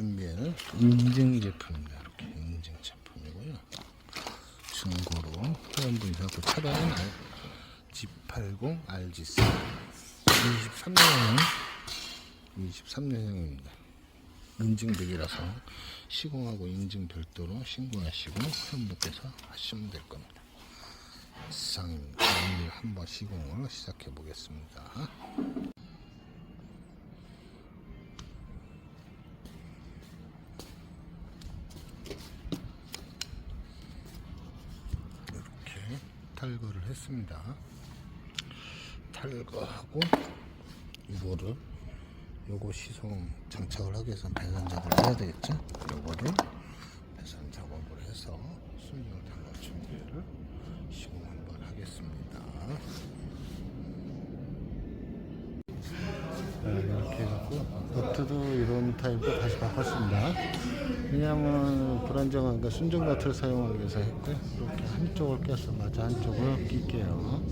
준비할 인증 제품입니다. 이렇게 인증 제품이고요. 중고로 회원분이 자꾸 차량은 G80 RG3 23년형 23년형입니다. 인증백이라서 시공하고 인증 별도로 신고하시고 회원분께서 하시면 될 겁니다. 이상입니다. 오늘 한번 시공을 시작해 보겠습니다. 탈거를 했습니다. 탈거하고 이거를 요거 시송 장착을 하기 위해서 배선 작업을 해야 되겠죠? 요거를 배선 작업을 해서 순정 탈거 준비를 시공 한번 하겠습니다. 네, 해갖고 너트도 이런 타입으로 다시 바꿨습니다. 왜냐하면 불안정한 그 순정 너트를 사용하기 위해서 했고요. 이렇게 한쪽을 껴서 마저 한쪽을 낄게요.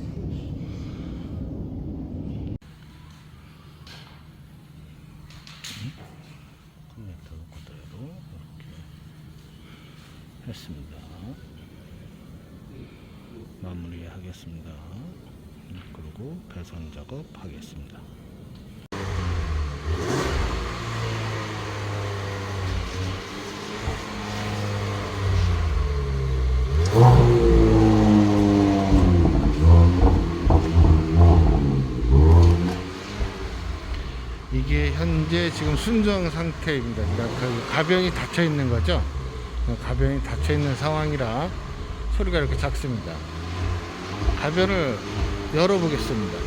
커넥터 그대로 이렇게 했습니다. 마무리하겠습니다. 그리고 배선 작업 하겠습니다. 이게 현재 지금 순정 상태입니다. 그러니까 그 가변이 닫혀 있는 거죠. 가변이 닫혀 있는 상황이라 소리가 이렇게 작습니다. 가변을 열어보겠습니다.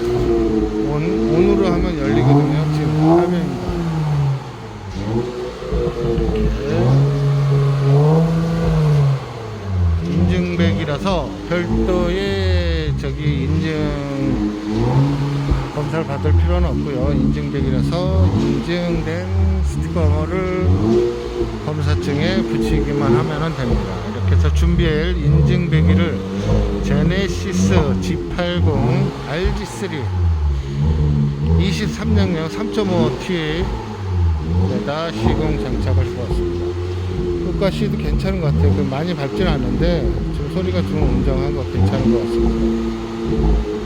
온, 온으로 하면 열리거든요. 지금 가변입니다. 이렇게 인증백이라서 별도의 저기 인증 검사를 받을 필요는 없고요. 인증백이라서 인증된 스티커를 검사증에 붙이기만 하면 됩니다. 이렇게 해서 준비할 인증배기를 제네시스 G80 RG3 23년형 3.5T에다 시공 장착을 해봤습니다. 효과 시도 괜찮은 것 같아요. 그 많이 밟지는 않는데 소리가 좀 웅장한 거 괜찮은 것 같습니다.